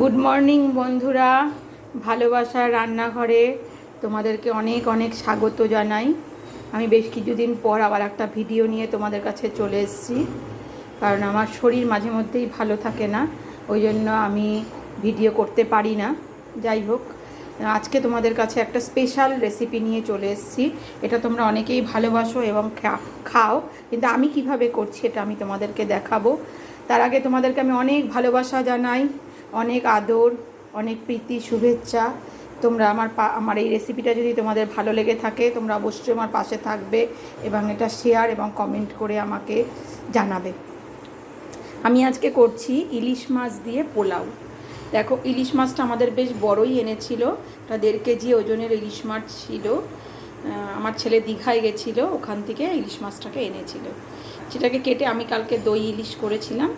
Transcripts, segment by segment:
Good morning বন্ধুরা। ভালোবাসার রান্নাঘরে তোমাদেরকে অনেক অনেক স্বাগত জানাই। আমি বেশ কিছুদিন পর আবার একটা ভিডিও নিয়ে তোমাদের কাছে চলে এসেছি। কারণ আমার শরীর মাঝে মধ্যেই ভালো থাকে না, ওই জন্য আমি ভিডিও করতে পারি না। যাই হোক, আজকে তোমাদের কাছে একটা স্পেশাল রেসিপি নিয়ে চলে এসেছি। এটা তোমরা অনেকেই ভালোবাসো এবং খাও, কিন্তু আমি কীভাবে করছি এটা আমি তোমাদেরকে দেখাবো। তার আগে তোমাদেরকে আমি অনেক ভালোবাসা জানাই, অনেক আদর, অনেক প্রীতি, শুভেচ্ছা। তোমরা আমার আমার এই রেসিপিটা যদি তোমাদের ভালো লেগে থাকে, তোমরা অবশ্যই আমার পাশে থাকবে এবং এটা শেয়ার এবং কমেন্ট করে আমাকে জানাবে। আমি আজকে করছি ইলিশ মাছ দিয়ে পোলাও। দেখো, ইলিশ মাছটা আমাদের বেশ বড়ই এনেছিল, এটা দেড় কেজি ওজনের ইলিশ মাছ ছিল। আমার ছেলে দীঘায় গেছিল, ওখান থেকে ইলিশ মাছটাকে এনেছিল। সেটাকে কেটে আমি কালকে দই ইলিশ করেছিলাম।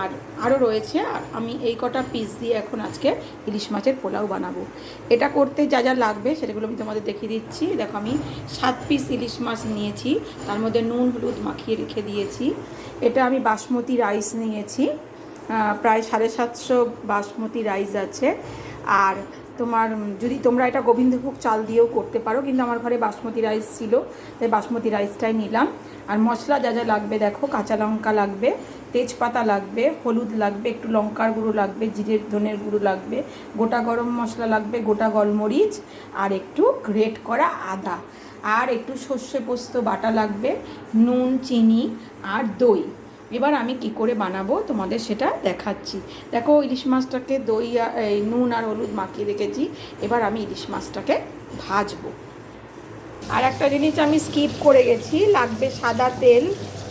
আর আরও রয়েছে, আর আমি এই কটা পিস দিয়ে এখন আজকে ইলিশ মাছের পোলাও বানাবো। এটা করতে যা যা লাগবে সেগুলো আমি তোমাদের দেখিয়ে দিচ্ছি। দেখো আমি সাত পিস ইলিশ মাছ নিয়েছি, তার মধ্যে নুন, হলুদ মাখিয়ে রেখে দিয়েছি। এটা আমি বাসমতি রাইস নিয়েছি। প্রায় সাড়ে সাতশো বাসমতি রাইস আছে। আর তোমার যদি তোমরা এটা গোবিন্দভোগ চাল দিয়েও করতে পারো, কিন্তু আমার ঘরে বাসমতি রাইস ছিল, তাই বাসমতি রাইসটাই নিলাম। আর মশলা যা যা লাগবে দেখো, কাঁচা লঙ্কা লাগবে, তেজপাতা লাগবে, হলুদ লাগবে, একটু লঙ্কার গুঁড়ো লাগবে, জিরের, ধনের গুঁড়ো লাগবে, গোটা গরম মশলা লাগবে, গোটা গোলমরিচ, আর একটু গ্রেট করা আদা। আর একটু সর্ষে পোস্ত বাটা লাগবে, নুন, চিনি, আর দই। এবার আমি কি করে বানাবো তোমাদের সেটা দেখাচ্ছি। দেখো ইলিশ মাছটাকে দই এই নুন আর হলুদ মাখিয়ে রেখেছি, এবার আমি ইলিশ মাছটাকে ভাজবো। আর একটা জিনিস আমি স্কিপ করে গেছি, লাগবে সাদা তেল,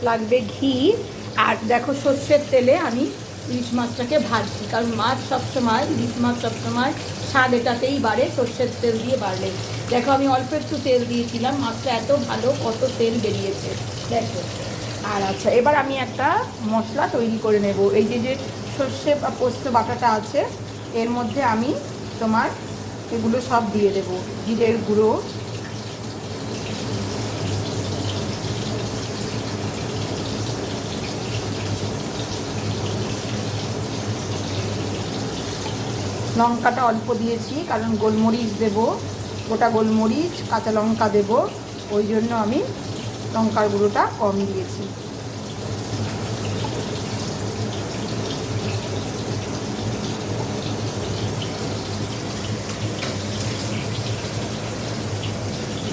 লাগবে ঘি, আর দেখো সর্ষের তেলে আমি ইলিশ মাছটাকে ভাজছি, কারণ মাছ সবসময়, ইলিশ মাছ সবসময় স্বাদ এটাতেই বাড়ে, সর্ষের তেল দিয়ে বাড়লে। দেখো আমি অল্প একটু তেল দিয়েছিলাম, মাছটা এত ভালো, কত তেল বেরিয়েছে। দেখো। আর আচ্ছা এবার আমি একটা মশলা তৈরি করে নেব। এই যে যে সর্ষে বা পোস্ত বাটাটা আছে, এর মধ্যে আমি তোমার এগুলো সব দিয়ে দেবো। জিরের গুঁড়ো। লঙ্কাটা অল্প দিয়েছি, কারণ গোলমরিচ দেব। গোটা গোলমরিচ, কাঁচা লঙ্কা দেব। ওই জন্য আমি লঙ্কার গুঁড়োটা কম দিয়েছি।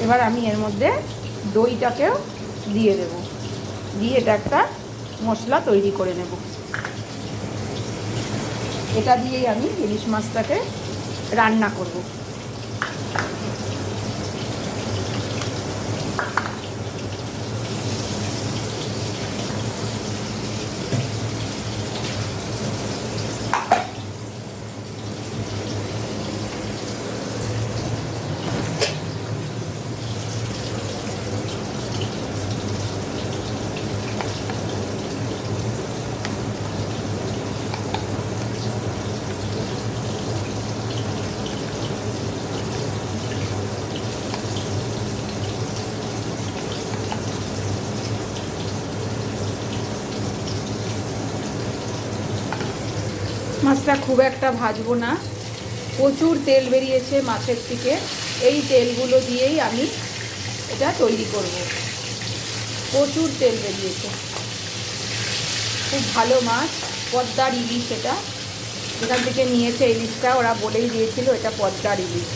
এবার আমি এর মধ্যে দইটাকেও দিয়ে দেব। দিয়ে এটা একটা মশলা তৈরি করে নেব। এটা দিয়েই আমি ইলিশ মাছটাকে রান্না করব। মাছটা খুব একটা ভাজবো না। প্রচুর তেল বেরিয়েছে মাছের থেকে। এই তেলগুলো দিয়েই আমি এটা তৈরি করব। প্রচুর তেল বেরিয়েছে। খুব ভালো মাছ, পদ্মার ইলিশ এটা। যেখান থেকে নিয়েছে ইলিশটা, ওরা বলেই দিয়েছিল এটা পদ্মার ইলিশ।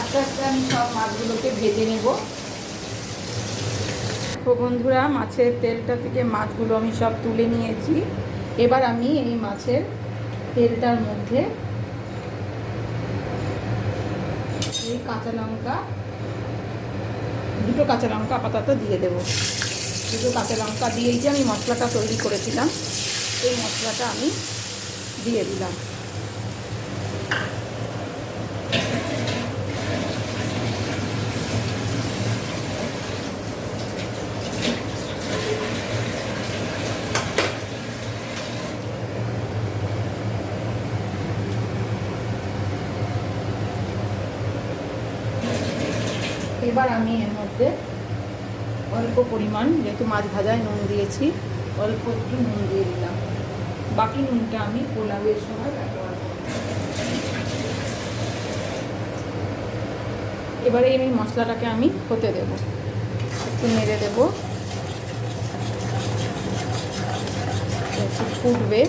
আস্তে আস্তে আমি সব মাছগুলোকে ভেজে নেব। বন্ধুরা, মাছের তেলটা থেকে মাছগুলো আমি সব তুলে নিয়েছি। এবার আমি এই মাছের তেলটার মধ্যে এই কাঁচা লঙ্কা, দুটো কাঁচা লঙ্কা আপাতত দিয়ে দেব। দুটো কাঁচা লঙ্কা দিয়েই যে আমি মশলাটা তৈরি করেছিলাম এই মশলাটা আমি দিয়ে দিলাম। এবার আমি এর মধ্যে অল্প পরিমাণ যেহেতু মাছ ভাজায় নুন দিয়েছি, অল্প একটু নুন দিয়ে দিলাম। বাকি নুনটা আমি পোলাওয়ের সময় ব্যবহার এবারে এই মশলাটাকে আমি হতে দেব। একটু নেড়ে দেবো। ফুটবে।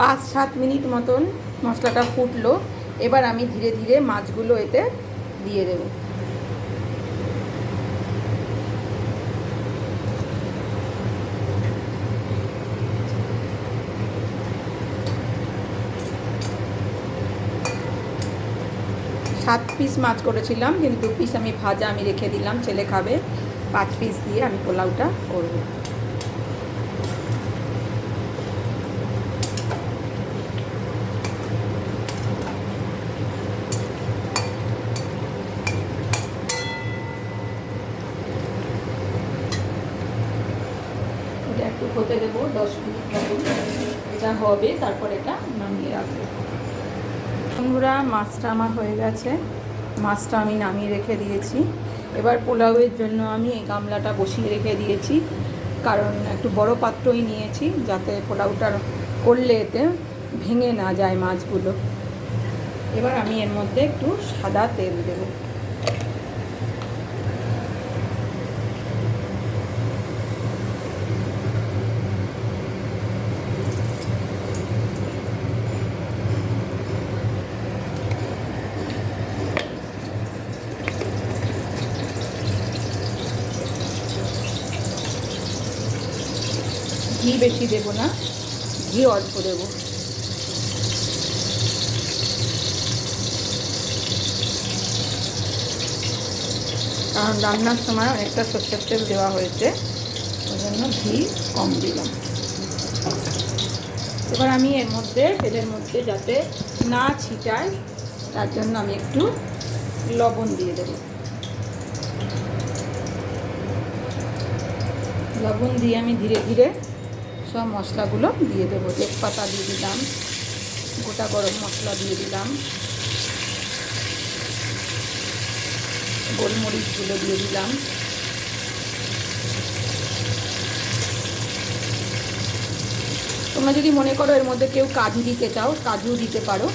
পাঁচ সাত মিনিট মতন মশলাটা ফুটলো। এবার আমি ধীরে ধীরে মাছগুলো এতে দিয়ে দেবো। সাত পিস মাছ করেছিলাম, কিন্তু দু পিস আমি ভাজা আমি রেখে দিলাম। ছেলে খাবে, পাঁচ পিস দিয়ে আমি পোলাওটা করব এটা একটু হতে দেবো দশ মিনিট মতন যা হবে, তারপর এটা নামিয়ে রাখব। বন্ধুরা, মাছটা আমার হয়ে গেছে। মাছটা আমি নামিয়ে রেখে দিয়েছি। এবার পোলাওয়ের জন্য আমি এই গামলাটা বসিয়ে রেখে দিয়েছি। কারণ একটু বড় পাত্রই নিয়েছি, যাতে পোলাওটা করলে এতে ভেঙে না যায় মাছগুলো। এবার আমি এর মধ্যে একটু সাদা তেল দেবো। বেশি দেব না, ঘি অল্প দেব। কারণ রান্নার সময় অনেকটা সর্ষের তেল দেওয়া হয়েছে, ওই জন্য ঘি কম দিলাম। এবার আমি এর মধ্যে, তেলের মধ্যে যাতে না ছিটায়, তার জন্য আমি একটু লবণ দিয়ে দেবো। লবণ দিয়ে আমি ধীরে ধীরে সব মশলাগুলো দিয়ে দেবো। তেজপাতা দিয়ে দিলাম, গোটা গরম মশলা দিয়ে দিলাম। গোলমরিচগুলো দিয়ে দিলাম। তোমরা যদি মনে করো এর মধ্যে কেউ কাজু দিতে চাও কাজু দিতে পারো।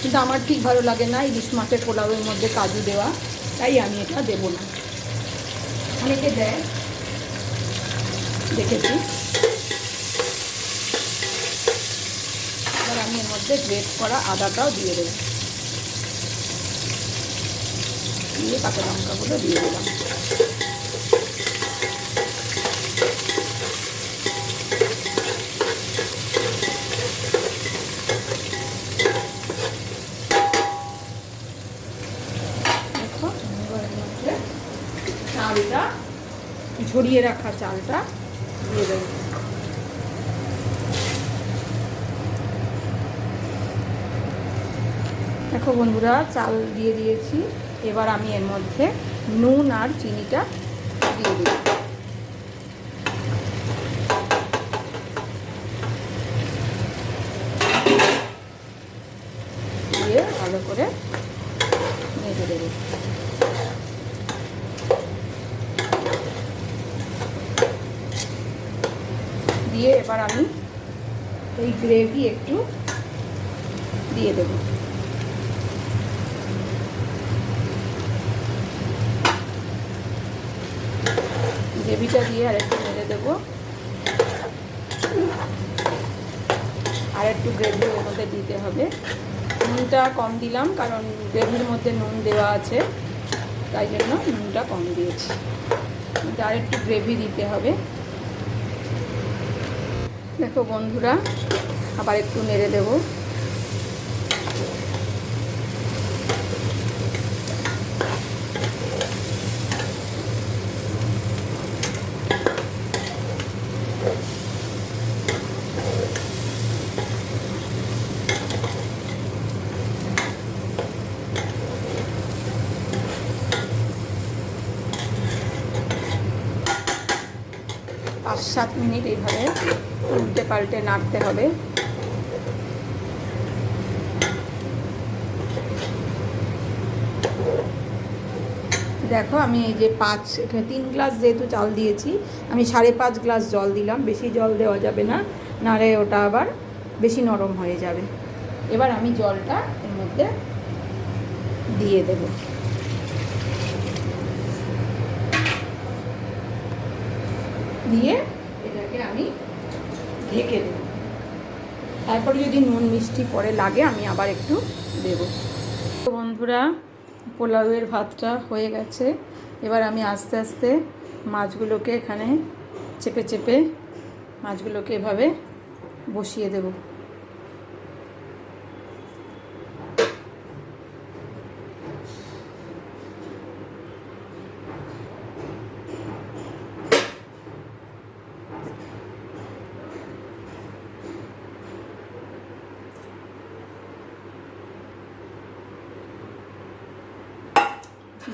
কিন্তু আমার ঠিক ভালো লাগে না ইলিশ মাছের পোলাওয়ের মধ্যে কাজু দেওয়া, তাই আমি এটা দেবো না। অনেকে দেয়, দেখেছি। আমি এর মধ্যে গ্রেট করা আদাটাও দিয়ে দেবো। দিয়ে কাঁচা লঙ্কাগুলো দিয়ে দিলাম। চালটা, ঝরিয়ে রাখা চালটা দিয়ে দেবো। দেখো বন্ধুরা, চাল দিয়ে দিয়েছি। এবার আমি এর মধ্যে নুন আর চিনিটা দিয়ে দিই দিয়ে ভালো করে নেড়ে দেবো দিয়ে এবার আমি এই গ্রেভি একটু দিয়ে দেবো। গ্রেভিটা দিয়ে আর একটু নেড়ে দেবো। আর একটু গ্রেভি ওর মধ্যে দিতে হবে। নুনটা কম দিলাম, কারণ গ্রেভির মধ্যে নুন দেওয়া আছে, তাই জন্য নুনটা কম দিয়েছি। আর একটু গ্রেভি দিতে হবে। দেখো বন্ধুরা, আবার একটু নেড়ে দেবো। পাঁচ সাত মিনিট এইভাবে উল্টে পাল্টে নাড়তে হবে। দেখো, আমি এই যে পাঁচ তিন গ্লাস যেহেতু চাল দিয়েছি, আমি সাড়ে পাঁচ গ্লাস জল দিলাম। বেশি জল দেওয়া যাবে না নারে ওটা আবার বেশি নরম হয়ে যাবে। এবার আমি জলটা এর মধ্যে দিয়ে দেব। দিয়ে এটাকে আমি ঢেকে দেব। তারপরে যদি নুন মিষ্টি পরে লাগে, আমি আবার একটু দেব। তো বন্ধুরা, পোলাওয়ের ভাতটা হয়ে গেছে। এবার আমি আস্তে আস্তে মাছগুলোকে এখানে চেপে চেপে মাছগুলোকে এভাবে বসিয়ে দেব।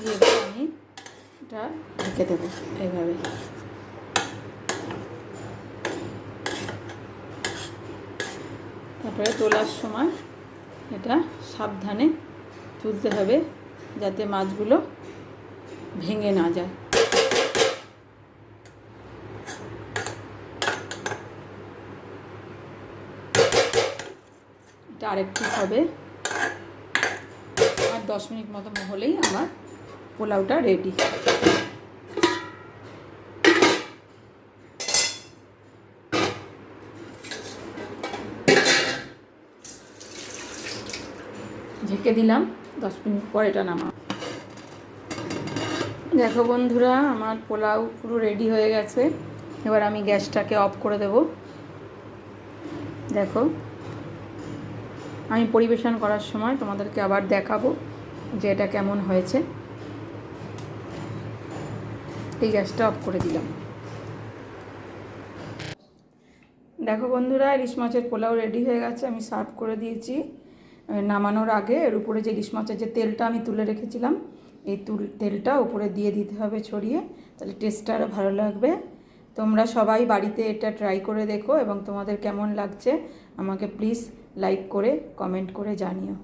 দিয়ে আমি এটা ঢেকে দেবো, এইভাবে। তারপরে তোলার সময় এটা সাবধানে তুলতে হবে যাতে মাছগুলো ভেঙে না যায়। এটা আরেকটু হবে। আর দশ মিনিট মতো হলেই আমার পোলাওটা রেডি ঢেকে দিলাম, দশ মিনিট পর এটা নামা দেখো বন্ধুরা, আমার পোলাও পুরো রেডি হয়ে গেছে। এবার আমি গ্যাসটাকে অফ করে দেব। দেখো, আমি পরিবেশন করার সময় তোমাদেরকে আবার দেখাবো যে এটা কেমন হয়েছে। এই গ্যাসটা অফ করে দিলাম। দেখো বন্ধুরা, ইলিশ মাছের পোলাও রেডি হয়ে গেছে, আমি সার্ভ করে দিয়েছি। নামানোর আগে এর উপরে যে ইলিশ মাছের যে তেলটা আমি তুলে রেখেছিলাম, এই তুল, তেলটা উপরে দিয়ে দিতে হবে ছড়িয়ে, তাহলে টেস্টটা আরও ভালো লাগবে। তোমরা সবাই বাড়িতে এটা ট্রাই করে দেখো এবং তোমাদের কেমন লাগছে, আমাকে প্লিজ লাইক করে, কমেন্ট করে জানিও।